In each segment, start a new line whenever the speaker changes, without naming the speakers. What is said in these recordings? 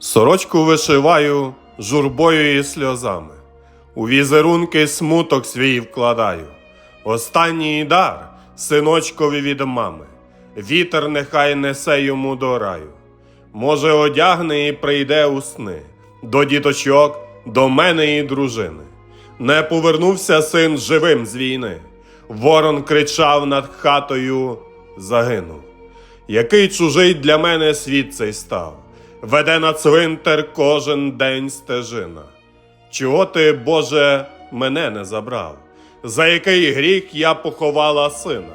Сорочку вишиваю журбою і сльозами, у візерунки смуток свій вкладаю. Останній дар синочкові від мами, вітер нехай несе йому до раю. Може, одягне і прийде у сни, до діточок, до мене і дружини. Не повернувся син живим з війни. Ворон кричав над хатою, загинув. Який чужий для мене світ цей став, веде на цвинтар кожен день стежина. Чого ти, Боже, мене не забрав? За який гріх я поховала сина?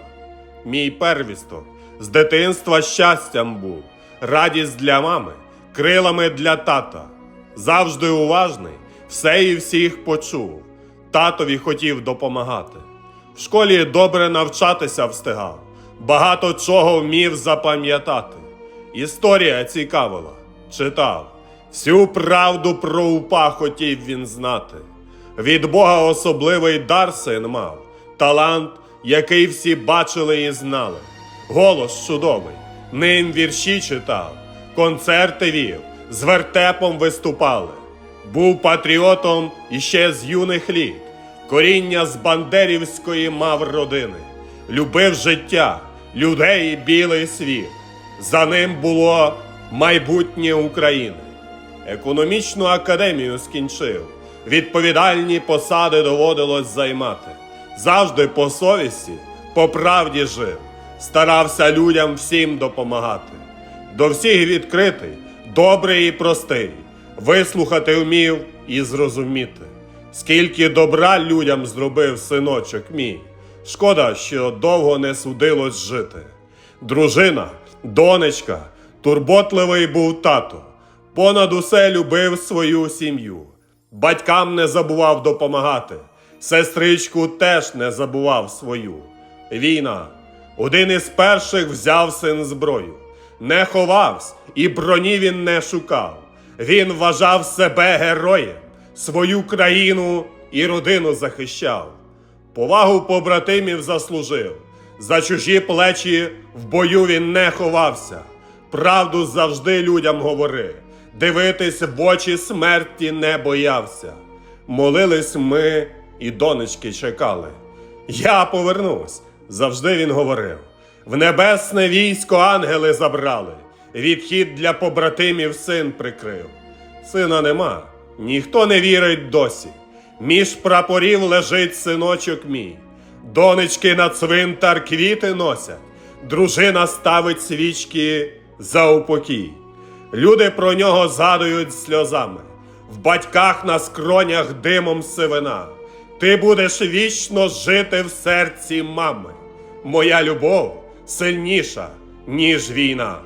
Мій первісток з дитинства щастям був, радість для мами, крилами для тата. Завжди уважний, все і всіх почув. Татові хотів допомагати. В школі добре навчатися встигав, багато чого вмів запам'ятати. Історія цікавила, читав, всю правду про упа хотів він знати. Від Бога особливий дар син мав, талант, який всі бачили і знали. Голос чудовий, ним вірші читав, концерти вів, з вертепом виступали. Був патріотом іще з юних літ, коріння з Бандерівської мав родини, любив життя, людей і білий світ. За ним було майбутнє України. Економічну академію скінчив, відповідальні посади доводилось займати. Завжди по совісті, по правді жив, старався людям всім допомагати. До всіх відкритий, добрий і простий, вислухати вмів і зрозуміти. Скільки добра людям зробив синочок мій. Шкода, що довго не судилось жити. Дружина, донечка, турботливий був тато, понад усе любив свою сім'ю. Батькам не забував допомагати, сестричку теж не забував свою. Війна. Один із перших взяв син зброю, не ховався і броні він не шукав. Він вважав себе героєм, свою країну і родину захищав. Повагу побратимів заслужив. За чужі плечі в бою він не ховався. Правду завжди людям говори. Дивитись в очі смерті не боявся. Молились ми і донечки чекали. Я повернусь, завжди він говорив. В небесне військо ангели забрали. Відхід для побратимів син прикрив. Сина нема, ніхто не вірить досі. Між прапорів лежить синочок мій. Донечки на цвинтар квіти носять, дружина ставить свічки за упокій. Люди про нього згадують сльозами, в батьках на скронях димом сивина. Ти будеш вічно жити в серці мами. Моя любов сильніша, ніж війна.